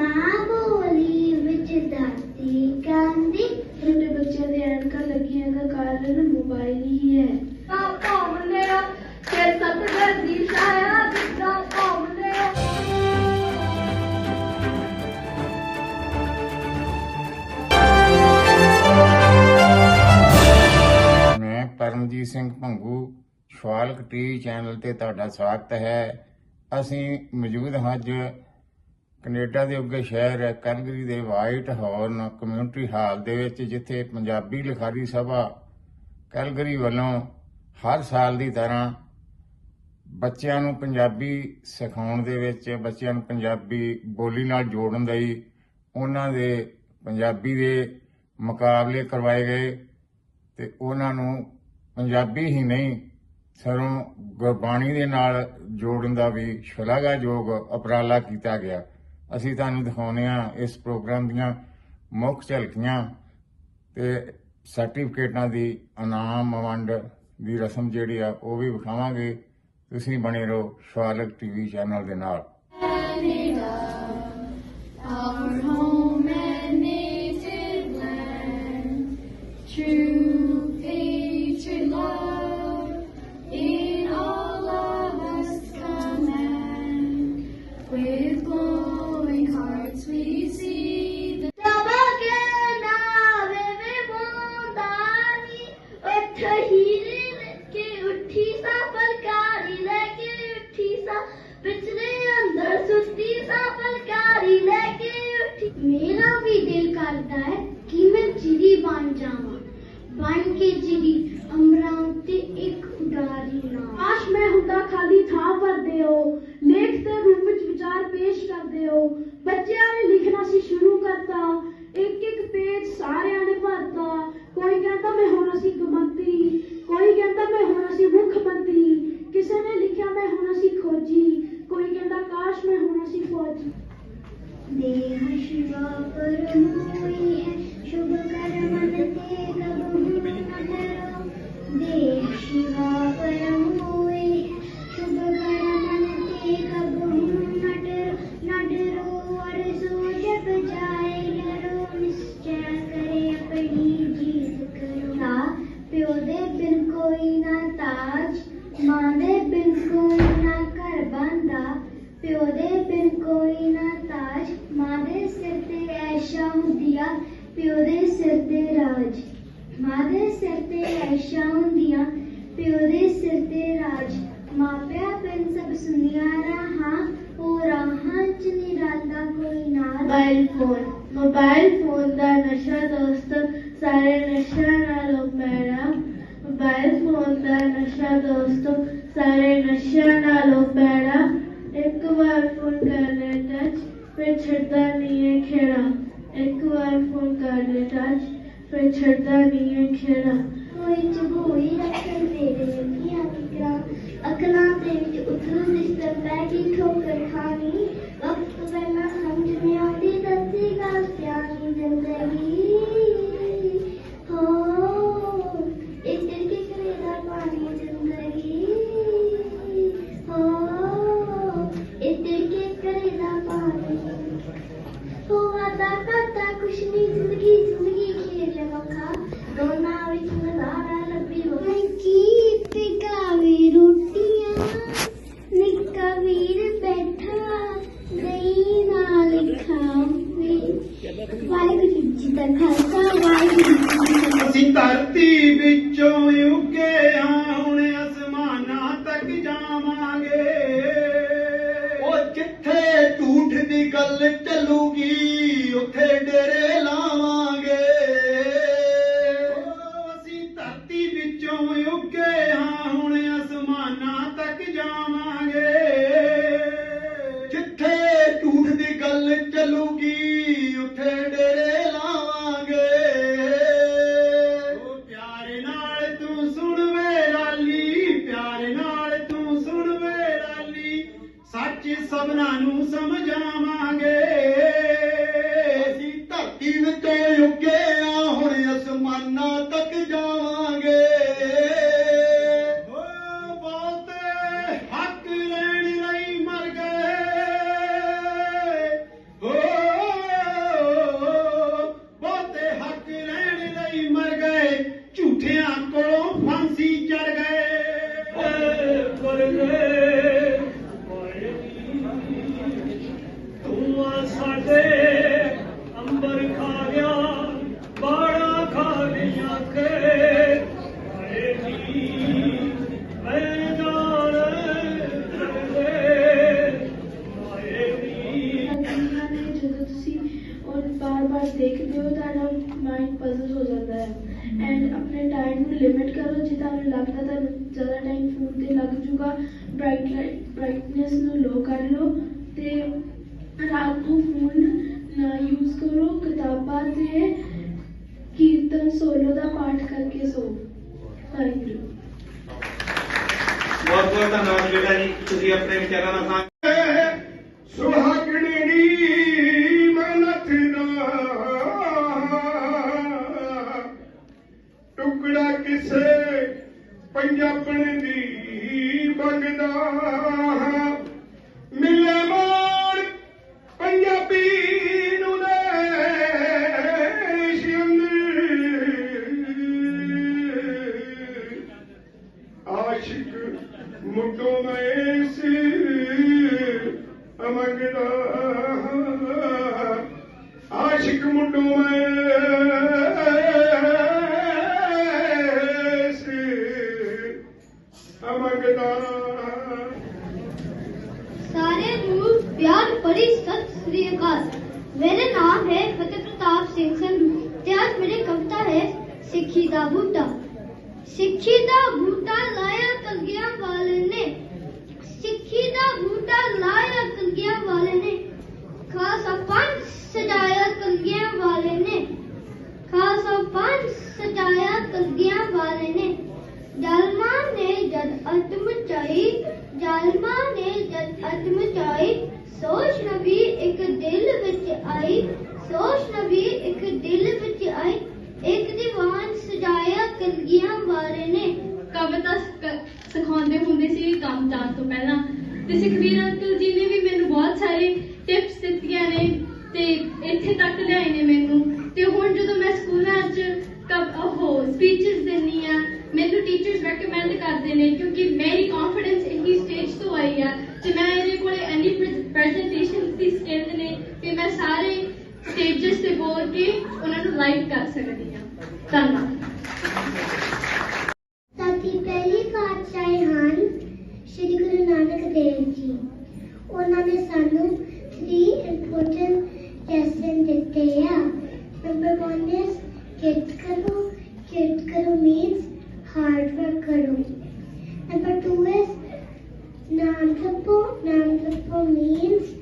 ਮਾਂ ਬੋਲੀ ਵਿੱਚ ਦਾਤੀ ਗਾਂਦੀ ਤੁਹਾਡੇ ਬੱਚਿਆਂ ਦੇ ਐਨਕਾਂ ਲੱਗੀਆਂ ਦਾ ਕਾਰਨ ਮੋਬਾਈਲ ਹੀ ਹੈ। ਪਾਪਾ ਮੁੰਡਿਆ ਤੇ ਸਤਗੁਰ ਦੀ ਛਾਇਆ ਦਿੱਤਾ ਪਾਉਂਦਿਆ ਮੈਂ ਪਰਮਜੀਤ ਸਿੰਘ ਭੰਗੂ ਸ਼ਵਾਲਕ ਟੀਵੀ ਚੈਨਲ ਤੇ ਤੁਹਾਡਾ ਸਵਾਗਤ ਹੈ। ਅਸੀਂ ਮੌਜੂਦ ਹਾਂ ਅੱਜ ਕੈਨੇਡਾ ਦੇ ਉੱਗੇ ਸ਼ਹਿਰ ਹੈ ਕੈਲਗਰੀ ਦੇ ਵਾਈਟ ਹਾਰਨ, ਕਮਿਊਨਿਟੀ ਹਾਲ ਦੇ ਵਿੱਚ ਜਿੱਥੇ ਪੰਜਾਬੀ ਲਿਖਾਰੀ ਸਭਾ ਕੈਲਗਰੀ ਵੱਲੋਂ ਹਰ ਸਾਲ ਦੀ ਤਰ੍ਹਾਂ ਬੱਚਿਆਂ ਨੂੰ ਪੰਜਾਬੀ ਸਿਖਾਉਣ ਦੇ ਵਿੱਚ, ਬੱਚਿਆਂ ਨੂੰ ਪੰਜਾਬੀ ਬੋਲੀ ਨਾਲ ਜੋੜਨ ਲਈ ਉਹਨਾਂ ਦੇ ਪੰਜਾਬੀ ਦੇ ਮੁਕਾਬਲੇ ਕਰਵਾਏ ਗਏ ਤੇ ਉਹਨਾਂ ਨੂੰ ਪੰਜਾਬੀ ਹੀ ਨਹੀਂ, ਸਰੋਂ ਗੁਰਬਾਣੀ ਦੇ ਨਾਲ ਜੋੜਨ ਦਾ ਵੀ ਸ਼ਲਾਘਾਯੋਗ ਉਪਰਾਲਾ ਕੀਤਾ ਗਿਆ। ਅਸੀਂ ਤੁਹਾਨੂੰ ਦਿਖਾਉਂਦੇ ਹਾਂ ਇਸ ਪ੍ਰੋਗਰਾਮ ਦੀਆਂ ਮੁੱਖ ਝਲਕੀਆਂ ਤੇ ਸਰਟੀਫਿਕੇਟਾਂ ਦੀ ਇਨਾਮ ਵੰਡ ਦੀ ਰਸਮ ਜਿਹੜੀ ਆ ਉਹ ਵੀ ਵਿਖਾਵਾਂਗੇ। ਤੁਸੀਂ ਬਣੇ ਰਹੋ ਸ਼ਵਾਲਕ ਟੀਵੀ ਚੈਨਲ ਦੇ ਨਾਲ। ਬਣ ਕੇ ਚਿੜੀ ਅਮਰਾਂ ਉੱਤੇ ਇੱਕ ਉਡਾਰੀ ਨਾ ਕਾਸ਼ ਮੈਂ ਹੁੰਦਾ ਖਾਲੀ ਥਾਂ ਭਰਦੇ ਹੋ ਲੇਖ ਦੇ ਰੂਪ ਵਿੱਚ ਵਿਚਾਰ ਪੇਸ਼ ਕਰਦੇ ਹੋ ਬੱਚਿਆਂ ਨੇ ਲਿਖਣਾ ਸੀ ਸ਼ੁਰੂ ਕਰਤਾ ਇੱਕ ਇੱਕ ਪੇਜ ਸਾਰਿਆਂ ਨੇ ਭਰਤਾ ਕੋਈ ਕਹਿੰਦਾ ਮੈਂ ਹੋਣਾ ਸੀ ਮੰਤਰੀ ਕੋਈ ਕਹਿੰਦਾ ਮੈਂ ਹੋਣਾ ਸੀ ਮੁੱਖ ਮੰਤਰੀ ਕਿਸੇ ਨੇ ਲਿਖਿਆ ਮੈਂ ਹੋਣਾ ਸੀ ਖੋਜੀ ਕੋਈ ਕਹਿੰਦਾ ਕਾਸ਼ ਮੈਂ ਹੋਣਾ ਸੀ ਫੌਜੀ ਦੇਹ ਸ਼ਿਵਾ ਪਰਮ ਹੋਈ ਮੋਬਾਈਲ ਫੋਨ ਮੋਬਾਈਲ ਫੋਨ ਦਾ ਨਸ਼ਾ ਦੋਸਤ, ਸਾਰੇ ਨਸ਼ਿਆਂ ਨਾਲੋਂ ਪੈਣਾ। ਮੋਬਾਈਲ ਫੋਨ ਦਾ ਨਸ਼ਾ ਦੋਸਤ, ਸਾਰੇ ਨਸ਼ਿਆਂ ਨਾਲੋਂ ਪੈਣਾ। ਇੱਕ ਵਾਰ ਫੋਨ ਕਰ ਲੈ ਟੱਚ ਫਿਰ ਛੱਡਦਾ ਨਹੀਂ ਹੈ ਖੇੜਾ। ਇੱਕ ਵਾਰ ਫੋਨ ਕਰ ਲੈ ਟੱਚ ਫਿਰ ਛੱਡਦਾ ਨਹੀਂ ਹੈ ਖੇੜਾ। ਕੋਈ ਚਬੂਈ ਰੱਖਣ ਤੇਰੇ ਅੱਖੀਆਂ ਫਿਕਰਾਂ ਅਕਲਾਂ ਦੇ ਵਿੱਚ ਉਤਰੂ ਦਿਸਦਾ ਪੈ ਗਈ ਠੋਕਰ Пошли, другие, другие, для волка. ਗੱਲ ਚੱਲੂਗੀ ਉੱਥੇ ਡੇਰੇ ਲਾਵਾਂਗੇ। ਅਸੀਂ ਧਰਤੀ ਵਿੱਚੋਂ ਉੱਗੇ ਹਾਂ, ਹੁਣ ਅਸਮਾਨਾਂ ਤੱਕ ਜਾਵਾਂਗੇ। ਜਿੱਥੇ ਝੂਠ ਦੀ ਗੱਲ ਚੱਲੂਗੀ, ਉੱਥੇ ਡੇਰੇ ਲਾਵਾਂਗੇ। ਉਹ ਪਿਆਰੇ ਨਾਲ ਤੂੰ ਸੁਣ ਸਭਨਾਂ ਨੂੰ ਸਮਝਾਵਾਂਗੇ। ਉਹ ਬਾਰ-ਬਾਰ ਤੁਹਾਡਾ ਮਾਈਂਡ ਪਜ਼ਲ ਹੋ ਜਾਂਦਾ ਹੈ। ਐਂਡ ਆਪਣੇ ਟਾਈਮ ਨੂੰ ਲਿਮਿਟ ਕਰੋ ਜੇ ਤੁਹਾਨੂੰ ਲੱਗਦਾ ਤੁਹਾਨੂੰ ਜ਼ਿਆਦਾ ਟਾਈਮ ਫੋਨ ਤੇ ਲੱਗ ਜੂਗਾ ਬ੍ਰਾਈਟ ਬ੍ਰਾਈਟਨੈਸ ਨੂੰ ਲੋ ਕਰ ਲਓ ਤੇ ਰਾਤ ਨੂੰ ਫੋਨ ਨਾ ਯੂਜ਼ ਕਰੋ, ਕਿਤਾਬਾਂ ਤੇ ਕੀਰਤਨ ਸੋਲੋ ਦਾ ਪਾਠ ਕਰਕੇ ਸੋ। ਥੈਂਕ ਬਹੁਤ ਬਹੁਤ ਧੰਨਵਾਦ ਬੇਟਾ ਜੀ। ਤੁਸੀਂ ਆਪਣੇ ਵਿਚਾਰਾਂ ਨਾਲ ਬੜੀ ਸਤਿ ਸ੍ਰੀ ਅਕਾਲ। ਮੇਰਾ ਨਾਮ ਹੈ ਫਤਿਹ ਪ੍ਰਤਾਪ ਸਿੰਘ ਸੰਧੂ ਤੇ ਅੱਜ ਮੇਰੀ ਕਵਿਤਾ ਹੈ ਸਿੱਖੀ ਦਾ ਬੂਟਾ। ਸਿੱਖੀ ਦਾ ਬੂਟਾ ਲਾਇਆ ਕਲਗੀਆਂ ਵਾਲੇ ਨੇ। ਸਿੱਖੀ ਦਾ ਬੂਟਾ ਲਾਇਆ ਕਲਗੀਆਂ ਵਾਲੇ ਨੇ। ਖਾਲਸਾ ਪੰਥ ਸਜਾਇਆ ਕਲਗੀਆਂ ਵਾਲੇ ਨੇ। ਖਾਲਸਾ ਪੰਥ ਸਜਾਇਆ ਕਲਗੀਆਂ ਵਾਲੇ ਨੇ। ਜਾਲਮਾਂ ਨੇ ਜਦ ਅੱਤ ਮਚਾਈ, ਜਾਲਮਾਂ ਨੇ ਜਦ ਅੱਤ ਮਚਾਈ ਸੋਚ ਨਬੀ ਇੱਕ ਦਿਲ ਵਿੱਚ ਆਈ, ਸੋਚ ਨਬੀ ਇੱਕ ਦਿਲ ਵਿੱਚ ਆਈ। ਇੱਕ ਦੀਵਾਨ ਸਜਾਇਆ ਕਲਗੀਆਂ ਵਾਲੇ ਨੇ। ਕਵਿਤਾ ਸਿਖਾਉਂਦੇ ਹੁੰਦੇ ਸੀ ਕੰਮ ਜਾਣ ਤੋਂ ਪਹਿਲਾਂ। ਤੇ ਸੁਖਬੀਰ ਅੰਕਲ ਜੀ ਨੇ ਵੀ ਮੈਨੂੰ ਬਹੁਤ ਸਾਰੇ ਟਿਪਸ ਦਿੱਤੀਆਂ ਨੇ ਤੇ ਇੱਥੇ ਤੱਕ ਲਿਆਏ ਨੇ ਮੈਨੂੰ। ਤੇ ਹੁਣ ਜਦੋਂ ਮੈਂ ਸਕੂਲਾਂ 'ਚ ਉਹ ਸਪੀਚਸ ਦਿੰਨੀ ਆ ਮੈਨੂੰ ਟੀਚਰਸ ਰეკਮੈਂਡ ਕਰਦੇ ਨੇ ਕਿਉਂਕਿ ਮੇਰੀ ਕੌਨਫੀਡੈਂਸ ਇੰਨੀ ਸਟੇਜ ਤੋਂ ਆਈ ਆ ਤੇ ਮੈਂ ਇਹਦੇ ਕੋਲੇ ਐਨੀ ਪ੍ਰੈਜੈਂਟੇਸ਼ਨ ਦੀ ਸਕਿੱਲ ਨੇ ਕਿ ਮੈਂ ਸਾਰੇ ਸਟੇਜਸ ਤੇ ਬੋਲ ਕੇ ਉਹਨਾਂ ਨੂੰ ਲਾਈਵ ਕਰ ਸਕਦੀ ਹਾਂ ਧੰਨਵਾਦ ਸਾਡੀ ਪਹਿਲੀ ਪਾਤਸ਼ਾਹੀ ਹਨ ਸ਼੍ਰੀ ਗੁਰੂ ਨਾਨਕ ਦੇਵ ਜੀ ਉਹਨਾਂ ਨੇ ਸਾਨੂੰ 3 ਇੰਪੋਰਟੈਂਟ ਲੈਸਨ ਦਿੱਤੇ ਆ ਨੰਬਰ 1 is ਕਿਰਤ ਕਰੋ ਕਿਰਤ ਕਰੋ means hard work ਕਰੋ ਨੰਬਰ 2 is ਨਾਮ ਜਪੋ ਨਾਮ ਜਪੋ means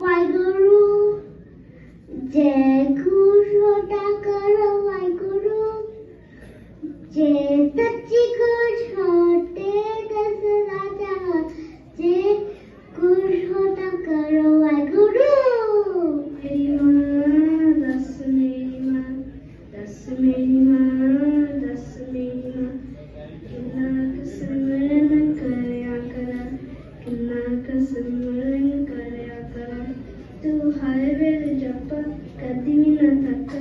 ਵਾਹਿਗੁਰੂ ਜੈ ਗੁਰੂ ਕਰੋ ਵਾਹਿਗੁਰੂ ਜੇ ਸੱਚੀ ਖੁਸ਼ ਹੋਤੇ ਦਸ ਰਾਜਾ ਜੇ ਖੁਸ਼ ਹੋਤਾ ਕਰੋ ਵਾਹਿਗੁਰੂ ਮੇਰੀ ਮਾਂ ਦਸ ਮੇਰੀ ਮਾਂ ਦਸ ਮੇਰੀ ਮਾਂ ਦਸ ਮੇਰੀ ਮਾਂ ਕਿੰਨਾ ਕਸਮਰਨ ਕਰਿਆ ਕਰਾਂ ਕਿੰਨਾ ਕਸਮਰਨ ਕਰਿਆ ਕਰਾਂ ਤੂੰ ਹਰ ਵੇਲੇ ਜਪ ਕਦੀ ਨਾ ਥੱਕ।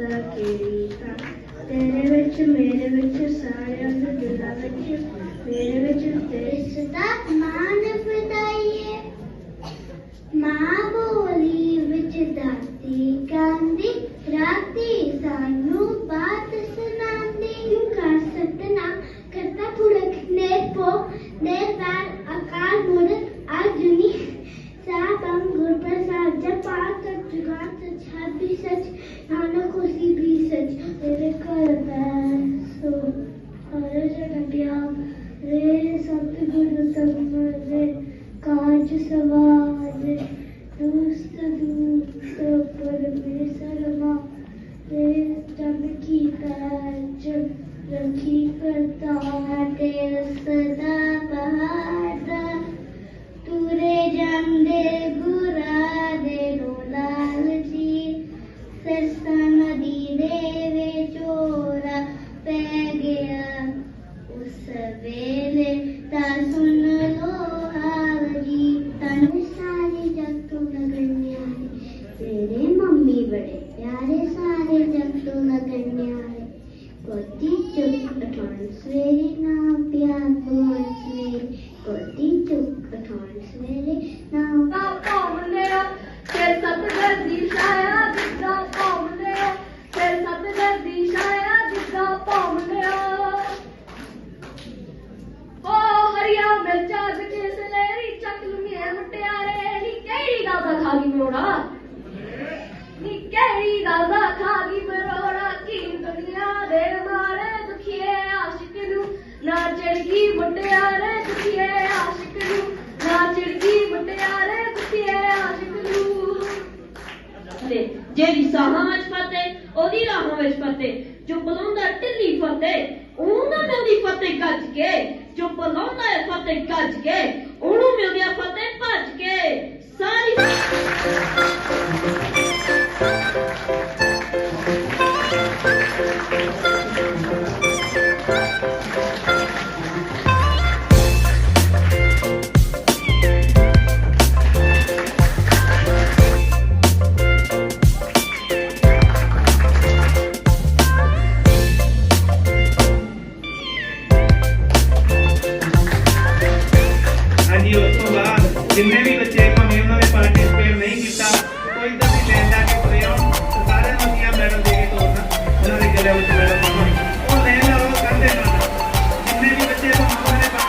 ਵਾਹਿਗੁਰੂ ਵਸਤਾ ਕੇਰੀ ਤੇਰੇ ਵਿੱਚ, ਮੇਰੇ ਵਿੱਚ ਸਾਰਿਆਂ ਦੇ ਦਿਲਾਂ ਵਿੱਚ। ਮੇਰੇ ਵਿੱਚ ਤੇਰੇ ਸਦਾ ਮਾਨ ਫਦਾਈਏ ਮਾਂ ਬੋਲੀ ਵਿੱਚ ਦਾਤੀ ਗਾਂਦੀ ਰਾਤੀ ਸਾਨੂੰ ਬਾਤ ਸੁਣਾਉਂਦੀ ਕਰ ਸਤਨਾ ਕਰਤਾ ਪੁਰਖ ਨੇ ਪੋ ਨੇ ਪੈਰ ਅਕਾਲ ਮੂਰਤ ਅਜਨੀ ਸਾਬੰ ਗੁਰ ਪ੍ਰਸਾਦ ਜਪਾਤ ਜੁਗਾਤ ਛਾਬੀ ਸਚ ਨਾਨਕ ਹੋਸੀ ਵੀ ਸਚ ਤੇਰੇ ਘਰ ਬੈਸੋ ਹਰੇ ਜਨਮਿਆ ਰੇ ਸਤਿਗੁਰੂ ਸੰਮਰੇ ਕਾਜ ਸਵਾਰੇ ਦੁਸਤ ਦੂਤ ਪਰਮੇਸ਼ਰ ਮਾ ਰੇ ਜਨ ਕੀ ਪੈਜ ਰਖੀ ਕਰਤਾ ਤੇ ਸਦਾ ਬਹਾਦਾ ਤੁਰੇ ਜਾਂਦੇ ਗੁਰਾ ਦੇ ਰੋਲਾਲ ਜੀ ਸਰਸਾ ਨਦੀ ਦੇ ਵਿਚੋਰਾ ਪੈ ਗਿਆ ਉਸ ਵੇਲੇ ਤਾਂ ਸੁਣ ਲੋ ਹਾਲ ਜੀ ਤਨ ਸਾਰੇ ਜਗ ਤੋਂ ਨਗਣਿਆ ਤੇਰੇ ਮੰਮੀ ਬੜੇ ਪਿਆਰੇ ਸਾਰੇ ਜਗ ਤੋਂ ਨਗਣਿਆ ਕੋਤੀ ਚੁੱਕ ਅਠਾਣ ਸਵੇਰੇ ਨਾ ਪਿਆਰ ਕੋਣ ਸਵੇਰੇ ਕੋਤੀ ਚੁੱਕ ਅਠਾਣ ਸਵੇਰੇ ਨਾ ਨਾ ਪਾਉਂਦੇ ਆ ਫਿਰ ਸਤਗੁਰ ਦੀ ਛਾਇਆ ਜਿੱਦਾਂ ਪਾਉਂਦੇ ਆ ਫਿਰ ਸਤਗੁਰ ਦੀ ਛਾਇਆ ਜਿੱਦਾਂ ਪਾਉਂਦੇ ਆ ਓ ਹਰੀਆ ਮਿਰਚਾਂ ਵਿੱਚ ਸਲੇਰੀ ਚੱਕ ਲੁਮੀਏ ਮੁਟਿਆਰੇ ਨੀ ਕਿਹੜੀ ਗੱਲ ਦਾ ਖਾ ਗਈ ਮਰੋੜਾ ਨੀ ਕਿਹੜੀ ਗੱਲ ਦੇ ਮਾਰੇ ਦੁਖੀਏ ਆਸ਼ਿਕ ਨੂੰ। ਨਾ ਚੜ ਗਈ ਦੁਖੀਏ ਆਸ਼ਿਕ ਨੂੰ। ਨਾ ਚੜ ਗਈ ਦੁਖੀਏ ਆਸ਼ਿਕ ਨੂੰ। ਫਤਿਹ ਜਿਹੜੀ ਸਾਹਾਂ ਵਿੱਚ ਫਤਿਹ ਉਹਦੀ ਰਾਹਾਂ ਵਿੱਚ ਫਤਿਹ ਜੋ ਬੁਲਾਉਂਦਾ ਢਿੱਲੀ ਫਤਿਹ ਉਹਨੂੰ ਨਾ ਮਿਲਦੀ ਫਤਿਹ ਗੱਜ ਕੇ, ਜੋ ਬੁਲਾਉਂਦਾ ਹੈ ਫਤਿਹ ਗੱਜ ਕੇ, ਉਹਨੂੰ ਮਿਲਦੀ ਹੈ ਫਤਿਹ ਭੱਜ ਕੇ। ਸਾਰੀ ਹਾਂਜੀ